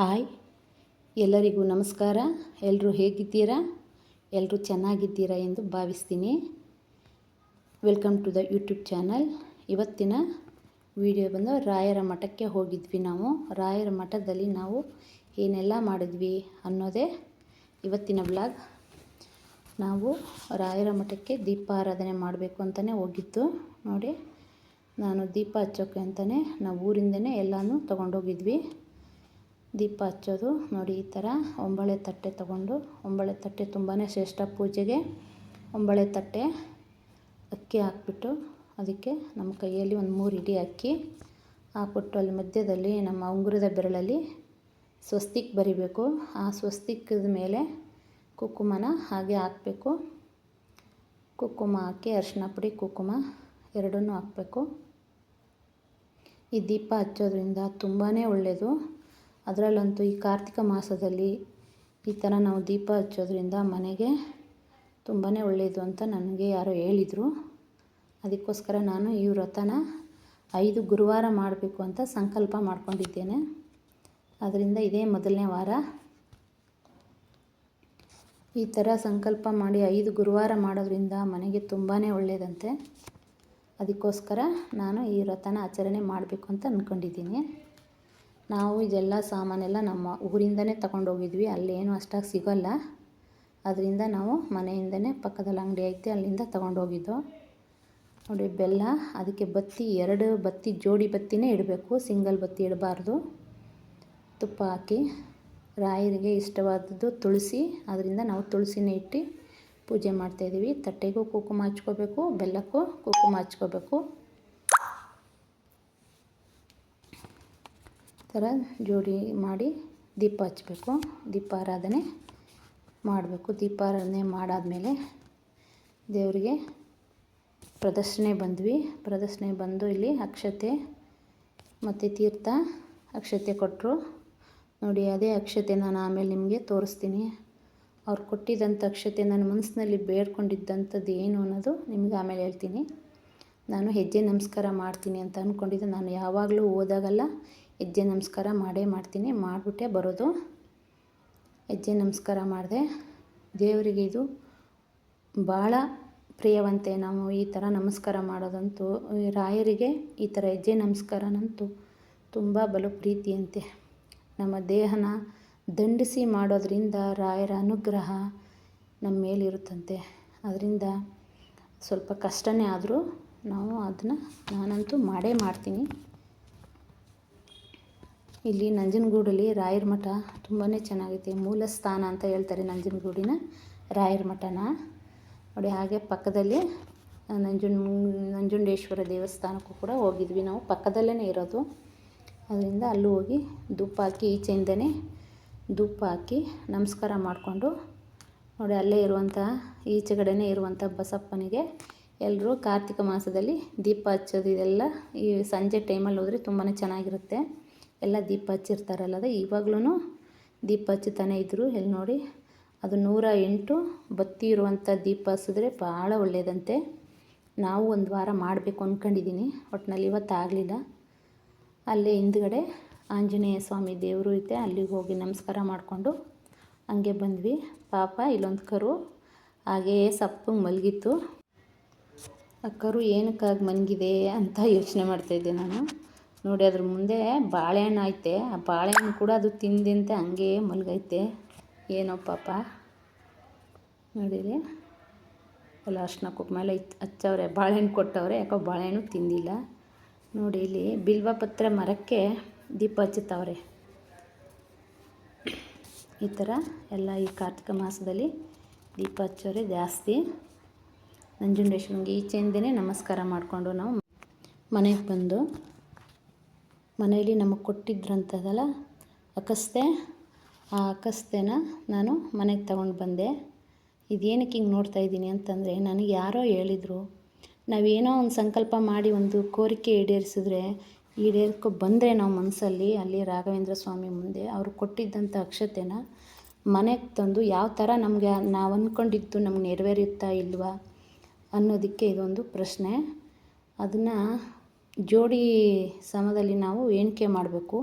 Hi. ಎಲ್ಲರಿಗೂ ನಮಸ್ಕಾರ. ಎಲ್ಲರೂ ಹೇಗಿದ್ದೀರಾ? ಎಲ್ಲರೂ ಚೆನ್ನಾಗಿದ್ದೀರಾ ಎಂದು ಭಾವಿಸ್ತೀನಿ. Welcome to the YouTube channel ಇವತ್ತಿನ ವಿಡಿಯೋ ಬಂದು ರಾಯರ ಮಠಕ್ಕೆ ಹೋಗಿದ್ವಿ ನಾವು. ರಾಯರ ಮಠದಲ್ಲಿ ನಾವು ಏನೆಲ್ಲ ಮಾಡಿದ್ವಿ ಅನ್ನೋದೇ ಇವತ್ತಿನ ಬ್ಲಾಗ್ ನಾವು ರಾಯರ ಮಠಕ್ಕೆ ದೀಪಾರಾಧನೆ ಮಾಡಬೇಕು ಅಂತಲೇ ಹೋಗಿತ್ತು ನೋಡಿ, ನಾನು ದೀಪ ಹಚ್ಚೋಕ್ಕೆ ಅಂತಲೇ ನಾವು ಊರಿಂದನೇ ಎಲ್ಲನೂ ತೊಗೊಂಡೋಗಿದ್ವಿ. ದೀಪ ಹಚ್ಚೋದು ನೋಡಿ ಈ ಥರ. ಒಂಬಳೆ ತಟ್ಟೆ ತಗೊಂಡು, ಒಂಬಳೆ ತಟ್ಟೆ ತುಂಬಾ ಶ್ರೇಷ್ಠ ಪೂಜೆಗೆ. ಒಂಬಳೆ ತಟ್ಟೆ ಅಕ್ಕಿ ಹಾಕ್ಬಿಟ್ಟು ಅದಕ್ಕೆ ನಮ್ಮ ಕೈಯಲ್ಲಿ ಒಂದು ಮೂರು ಇಡಿ ಅಕ್ಕಿ ಹಾಕ್ಬಿಟ್ಟು ಅಲ್ಲಿ ಮಧ್ಯದಲ್ಲಿ ನಮ್ಮ ಉಂಗುರದ ಬೆರಳಲ್ಲಿ ಸ್ವಸ್ತಿಕ್ ಬರಿಬೇಕು. ಆ ಸ್ವಸ್ತಿಕದ ಮೇಲೆ ಕುಕುಮನ ಹಾಗೆ ಹಾಕಬೇಕು. ಕುಕುಮ ಹಾಕಿ ಅರಿಶಿನ ಪುಡಿ, ಕುಂಕುಮ ಎರಡನ್ನೂ ಹಾಕಬೇಕು. ಈ ದೀಪ ಹಚ್ಚೋದ್ರಿಂದ ತುಂಬಾ ಒಳ್ಳೆಯದು ಅದರಲ್ಲಂತೂ ಈ ಕಾರ್ತಿಕ ಮಾಸದಲ್ಲಿ ಈ ಥರ ನಾವು ದೀಪ ಹಚ್ಚೋದ್ರಿಂದ ಮನೆಗೆ ತುಂಬಾ ಒಳ್ಳೆಯದು ಅಂತ ನನಗೆ ಯಾರೋ ಹೇಳಿದರು. ಅದಕ್ಕೋಸ್ಕರ ನಾನು ಈ ವ್ರತನ ಐದು ಗುರುವಾರ ಮಾಡಬೇಕು ಅಂತ ಸಂಕಲ್ಪ ಮಾಡಿಕೊಂಡಿದ್ದೇನೆ. ಅದರಿಂದ ಇದೇ ಮೊದಲನೇ ವಾರ. ಈ ಥರ ಸಂಕಲ್ಪ ಮಾಡಿ ಐದು ಗುರುವಾರ ಮಾಡೋದ್ರಿಂದ ಮನೆಗೆ ತುಂಬಾ ಒಳ್ಳೆಯದಂತೆ ಅದಕ್ಕೋಸ್ಕರ ನಾನು ಈ ವ್ರತನ ಆಚರಣೆ ಮಾಡಬೇಕು ಅಂತ ಅಂದ್ಕೊಂಡಿದ್ದೀನಿ ನಾವು ಇದೆಲ್ಲ ಸಾಮಾನೆಲ್ಲ ನಮ್ಮ ಊರಿಂದನೇ ತಗೊಂಡೋಗಿದ್ವಿ. ಅಲ್ಲೇನು ಅಷ್ಟಾಗಿ ಸಿಗೋಲ್ಲ. ಅದರಿಂದ ನಾವು ಮನೆಯಿಂದನೇ ಪಕ್ಕದಲ್ಲಿ ಅಂಗಡಿ ಐತೆ, ಅಲ್ಲಿಂದ ತಗೊಂಡೋಗಿದ್ದು. ನೋಡಿ, ಬೆಲ್ಲ, ಅದಕ್ಕೆ ಬತ್ತಿ, ಎರಡು ಬತ್ತಿ, ಜೋಡಿ ಬತ್ತಿನೇ ಇಡಬೇಕು. ಸಿಂಗಲ್ ಬತ್ತಿ ಇಡಬಾರ್ದು. ತುಪ್ಪ ಹಾಕಿ, ರಾಯರಿಗೆ ಇಷ್ಟವಾದದ್ದು ತುಳಸಿ. ಅದರಿಂದ ನಾವು ತುಳಸಿನೇ ಇಟ್ಟು ಪೂಜೆ ಮಾಡ್ತಾಯಿದ್ದೀವಿ ತಟ್ಟೆಗೂ ಕುಂಕುಮ ಹಚ್ಕೋಬೇಕು, ಬೆಲ್ಲಕ್ಕೂ ಕುಂಕುಮ ಹಚ್ಕೋಬೇಕು. ಥರ ಜೋಡಿ ಮಾಡಿ ದೀಪ ಹಚ್ಚಬೇಕು ದೀಪಾರಾಧನೆ ಮಾಡಬೇಕು. ದೀಪಾರಾಧನೆ ಮಾಡಾದಮೇಲೆ ದೇವರಿಗೆ ಪ್ರದರ್ಶನೆ ಬಂದ್ವಿ. ಪ್ರದರ್ಶನೆ ಬಂದು ಇಲ್ಲಿ ಅಕ್ಷತೆ ಮತ್ತು ತೀರ್ಥ ಅಕ್ಷತೆ ಕೊಟ್ಟರು ನೋಡಿ, ಅದೇ ಅಕ್ಷತೆ ನಾನು ಆಮೇಲೆ ನಿಮಗೆ ತೋರಿಸ್ತೀನಿ. ಅವ್ರು ಕೊಟ್ಟಿದ್ದಂಥ ಅಕ್ಷತೆ ನನ್ನ ಮನಸ್ಸಿನಲ್ಲಿ ಬೇಡ್ಕೊಂಡಿದ್ದಂಥದ್ದು ಏನು ಅನ್ನೋದು ನಿಮ್ಗೆ ಆಮೇಲೆ ಹೇಳ್ತೀನಿ. ನಾನು ಹೆಜ್ಜೆ ನಮಸ್ಕಾರ ಮಾಡ್ತೀನಿ ಅಂತ ಅಂದ್ಕೊಂಡಿದ್ದೆ ನಾನು ಯಾವಾಗಲೂ ಹೋದಾಗಲ್ಲ ಹೆಜ್ಜೆ ನಮಸ್ಕಾರ ಮಾಡೇ ಮಾಡ್ತೀನಿ. ಮಾಡಿಬಿಟ್ಟೆ ಬರೋದು. ಹೆಜ್ಜೆ ನಮಸ್ಕಾರ ಮಾಡಿದೆ. ದೇವರಿಗೆ ಇದು ಭಾಳ ಪ್ರಿಯವಂತೆ ನಾವು ಈ ಥರ ನಮಸ್ಕಾರ ಮಾಡೋದಂತೂ, ರಾಯರಿಗೆ ಈ ಥರ ಹೆಜ್ಜೆ ನಮಸ್ಕಾರನಂತೂ ತುಂಬ ಬಲು ಪ್ರೀತಿಯಂತೆ. ನಮ್ಮ ದೇಹನ ದಂಡಿಸಿ ಮಾಡೋದರಿಂದ ರಾಯರ ಅನುಗ್ರಹ ನಮ್ಮ ಮೇಲಿರುತ್ತಂತೆ. ಅದರಿಂದ ಸ್ವಲ್ಪ ಕಷ್ಟನೇ ಆದರೂ ನಾವು ಅದನ್ನು ನಾನಂತೂ ಮಾಡೇ ಮಾಡ್ತೀನಿ. ಇಲ್ಲಿ ನಂಜನಗೂಡಲ್ಲಿ ರಾಯರ ಮಠ ತುಂಬಾ ಚೆನ್ನಾಗೈತೆ. ಮೂಲ ಸ್ಥಾನ ಅಂತ ಹೇಳ್ತಾರೆ ನಂಜನಗೂಡಿನ ರಾಯರ ಮಠನ. ನೋಡಿ ಹಾಗೆ ಪಕ್ಕದಲ್ಲಿ ನಂಜುನ್, ನಂಜುಂಡೇಶ್ವರ ದೇವಸ್ಥಾನಕ್ಕೂ ಕೂಡ ಹೋಗಿದ್ವಿ ನಾವು. ಪಕ್ಕದಲ್ಲೇ ಇರೋದು. ಅದರಿಂದ ಅಲ್ಲೂ ಹೋಗಿ ಧೂಪ ಹಾಕಿ, ಈಚೆಯಿಂದನೇ ಧೂಪ ಹಾಕಿ ನಮಸ್ಕಾರ ಮಾಡಿಕೊಂಡು, ನೋಡಿ ಅಲ್ಲೇ ಇರುವಂಥ, ಈಚೆಗಡೆನೇ ಇರುವಂಥ ಬಸಪ್ಪನಿಗೆ ಎಲ್ಲರೂ ಕಾರ್ತಿಕ ಮಾಸದಲ್ಲಿ ದೀಪ ಹಚ್ಚೋದು ಇದೆಲ್ಲ ಈ ಸಂಜೆ ಟೈಮಲ್ಲಿ ಹೋದರೆ ತುಂಬಾ ಚೆನ್ನಾಗಿರುತ್ತೆ. ಎಲ್ಲ ದೀಪ ಹಚ್ಚಿರ್ತಾರಲ್ಲ ಅದೇ ಇವಾಗ್ಲೂ ದೀಪ ಹಚ್ಚುತ್ತಾನೆ ಇದ್ದರು ಎಲ್ಲಿ ನೋಡಿ, ಅದು ನೂರ ಎಂಟು ಬತ್ತಿ ಇರುವಂಥ ದೀಪ ಹಚ್ಚಿದ್ರೆ ಭಾಳ ಒಳ್ಳೆಯದಂತೆ. ನಾವು ಒಂದು ವಾರ ಮಾಡಬೇಕು ಅಂದ್ಕೊಂಡಿದ್ದೀನಿ ಒಟ್ಟಿನಲ್ಲಿ ಇವತ್ತು ಆಗಲಿಲ್ಲ. ಅಲ್ಲೇ ಹಿಂದ್ಗಡೆ ಆಂಜನೇಯ ಸ್ವಾಮಿ ದೇವರು ಐತೆ, ಅಲ್ಲಿಗೆ ಹೋಗಿ ನಮಸ್ಕಾರ ಮಾಡಿಕೊಂಡು ಹಂಗೆ ಬಂದ್ವಿ. ಪಾಪ ಇಲ್ಲೊಂದು ಕರು ಹಾಗೆಯೇ ಸಪ್ಪು ಮಲಗಿತ್ತು. ಆ ಕರು ಏನಕ್ಕಾಗಿ ಮಲಗಿದೆ ಅಂತ ಯೋಚನೆ ಮಾಡ್ತಾಯಿದ್ದೆ ನಾನು. ನೋಡಿ ಅದ್ರ ಮುಂದೆ ಬಾಳೆಹಣ್ಣು ಐತೆ. ಆ ಬಾಳೆಹಣ್ಣು ಕೂಡ ಅದು ತಿಂದಂತೆ ಹಂಗೆ ಮಲಗೈತೆ. ಏನೋ ಪಾಪ. ನೋಡಿರಿ. ಎಲ್ಲ ಅರ್ಶಿನ ಕುಕ್ಮೇಲೆ ಹಚ್ಚವ್ರೆ. ಬಾಳೆಹಣ್ಣು ಕೊಟ್ಟವ್ರೆ. ಯಾಕೋ ಬಾಳೆಹಣ್ಣು ತಿಂದಿಲ್ಲ. ನೋಡಿ ಇಲ್ಲಿ ಬಿಲ್ವಪತ್ರ ಮರಕ್ಕೆ ದೀಪ ಹಚ್ಚುತ್ತವ್ರೆ. ಈ ಥರ ಎಲ್ಲ ಈ ಕಾರ್ತಿಕ ಮಾಸದಲ್ಲಿ ದೀಪ ಹಚ್ಚೋರೆ ಜಾಸ್ತಿ. ನಂಜುಂಡೇಶ್ವರಂಗೆ ಈಚೆಯಿಂದನೇ ನಮಸ್ಕಾರ ಮಾಡಿಕೊಂಡು ನಾವು ಮನೆಗೆ ಬಂದು ಮನೆಯಲ್ಲಿ ನಮಗೆ ಕೊಟ್ಟಿದ್ರಂತದಲ್ಲ, ಅಕಸ್ತೆ, ಆ ಅಕಸ್ತೆನ ನಾನು ಮನೆಗೆ ತಗೊಂಡು ಬಂದೆ. ಇದೇನಕ್ಕೆ ಹಿಂಗೆ ನೋಡ್ತಾ ಇದ್ದೀನಿ ಅಂತಂದರೆ, ನನಗೆ ಯಾರೋ ಹೇಳಿದರು, ನಾವೇನೋ ಒಂದು ಸಂಕಲ್ಪ ಮಾಡಿ ಒಂದು ಕೋರಿಕೆ ಈಡೇರಿಸಿದ್ರೆ, ಈಡೇರ್ಕೊ ಬಂದರೆ ನಾವು ಮನಸ್ಸಲ್ಲಿ, ಅಲ್ಲಿ ರಾಘವೇಂದ್ರ ಸ್ವಾಮಿ ಮುಂದೆ ಅವರು ಕೊಟ್ಟಿದ್ದಂಥ ಅಕ್ಷತೆನ ಮನೆಗೆ ತಂದು ಯಾವ ಥರ ನಮಗೆ ನಾವು ಅಂದ್ಕೊಂಡಿದ್ದು ನಮ್ಗೆ ನೆರವೇರುತ್ತಾ ಇಲ್ವಾ ಅನ್ನೋದಕ್ಕೆ ಇದೊಂದು ಪ್ರಶ್ನೆ. ಅದನ್ನು ಜೋಡಿ ಸಮದಲ್ಲಿ ನಾವು ಎಣಿಕೆ ಮಾಡಬೇಕು.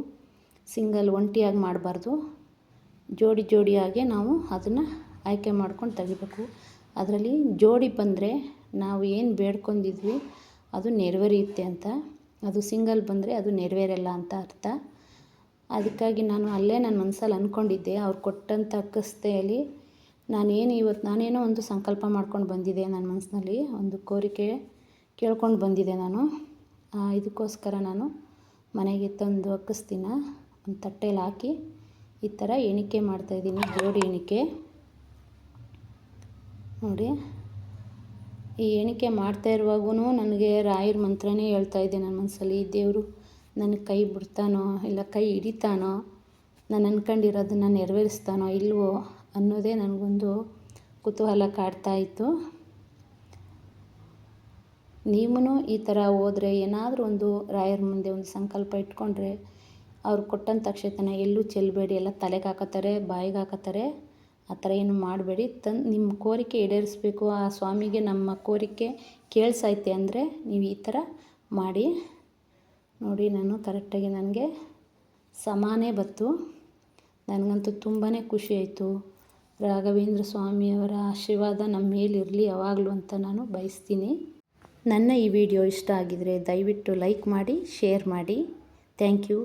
ಸಿಂಗಲ್ ಒಂಟಿಯಾಗಿ ಮಾಡಬಾರ್ದು. ಜೋಡಿ ಜೋಡಿಯಾಗೆ ನಾವು ಅದನ್ನು ಆಯ್ಕೆ ಮಾಡ್ಕೊಂಡು ತೆಗಿಬೇಕು. ಅದರಲ್ಲಿ ಜೋಡಿ ಬಂದರೆ ನಾವು ಏನು ಬೇಡ್ಕೊಂಡಿದ್ವಿ ಅದು ನೆರವೇರಿಯುತ್ತೆ ಅಂತ. ಅದು ಸಿಂಗಲ್ ಬಂದರೆ ಅದು ನೆರವೇರಲ್ಲ ಅಂತ ಅರ್ಥ. ಅದಕ್ಕಾಗಿ ನಾನು ಅಲ್ಲೇ ನನ್ನ ಮನಸ್ಸಲ್ಲಿ ಅಂದ್ಕೊಂಡಿದ್ದೆ ಅವ್ರು ಕೊಟ್ಟಂಥ ಕಸ್ತೆಯಲ್ಲಿ ನಾನೇನು ಇವತ್ತು ನಾನೇನೋ ಒಂದು ಸಂಕಲ್ಪ ಮಾಡ್ಕೊಂಡು ಬಂದಿದ್ದೆ ನನ್ನ ಮನಸ್ಸಿನಲ್ಲಿ ಒಂದು ಕೋರಿಕೆ ಕೇಳ್ಕೊಂಡು ಬಂದಿದ್ದೆ ನಾನು. ಇದಕ್ಕೋಸ್ಕರ ನಾನು ಮನೆಗೆ ತಂದು ಅಕ್ಕಸ್ತಿನ ಒಂದು ತಟ್ಟೆಲಿ ಹಾಕಿ ಈ ಥರ ಎಣಿಕೆ ಮಾಡ್ತಾಯಿದ್ದೀನಿ ಜೋಡಿ ಎಣಿಕೆ. ನೋಡಿ, ಈ ಎಣಿಕೆ ಮಾಡ್ತಾ ಇರುವಾಗೂ ನನಗೆ ರಾಯರ ಮಂತ್ರನೇ ಹೇಳ್ತಾ ಇದ್ದೆ ನನ್ನ ಮನಸ್ಸಲ್ಲಿ ದೇವರು ನನ್ನ ಕೈ ಬಿಡ್ತಾನೋ ಇಲ್ಲ ಕೈ ಹಿಡಿತಾನೋ, ನಾನು ಅಂದ್ಕೊಂಡಿರೋದನ್ನು ನೆರವೇರಿಸ್ತಾನೋ ಇಲ್ವೋ ಅನ್ನೋದೇ ನನಗೊಂದು ಕುತೂಹಲ ಕಾಡ್ತಾ ಇತ್ತು. ನೀವೂ ಈ ಥರ ಹೋದರೆ ಏನಾದರೂ ಒಂದು ರಾಯರ ಮುಂದೆ ಒಂದು ಸಂಕಲ್ಪ ಇಟ್ಕೊಂಡ್ರೆ ಅವ್ರು ಕೊಟ್ಟಂಥ ಅಕ್ಷತೆನ ಎಲ್ಲೂ ಚೆಲ್ಲಬೇಡಿ ಎಲ್ಲ ತಲೆಗೆ ಹಾಕೋತಾರೆ ಬಾಯಿಗೆ ಹಾಕತ್ತಾರೆ. ಆ ಥರ ಏನು ಮಾಡಬೇಡಿ. ತನ್ ನಿಮ್ಮ ಕೋರಿಕೆ ಈಡೇರಿಸ್ಬೇಕು. ಆ ಸ್ವಾಮಿಗೆ ನಮ್ಮ ಕೋರಿಕೆ ಕೇಳಿಸೈತೆ ಅಂದರೆ ನೀವು ಈ ಥರ ಮಾಡಿ. ನೋಡಿ, ನಾನು ಕರೆಕ್ಟಾಗಿ ನನಗೆ ಸಮಾನೇ ಬತ್ತು ನನಗಂತೂ ತುಂಬಾ ಖುಷಿ ಆಯಿತು. ರಾಘವೇಂದ್ರ ಸ್ವಾಮಿಯವರ ಆಶೀರ್ವಾದ ನಮ್ಮ ಮೇಲಿರಲಿ ಯಾವಾಗಲೂ ಅಂತ ನಾನು ಬಯಸ್ತೀನಿ. ನನ್ನ ಈ ವಿಡಿಯೋ ಇಷ್ಟ ಆಗಿದರೆ ದಯವಿಟ್ಟು ಲೈಕ್ ಮಾಡಿ ಶೇರ್ ಮಾಡಿ. Thank you.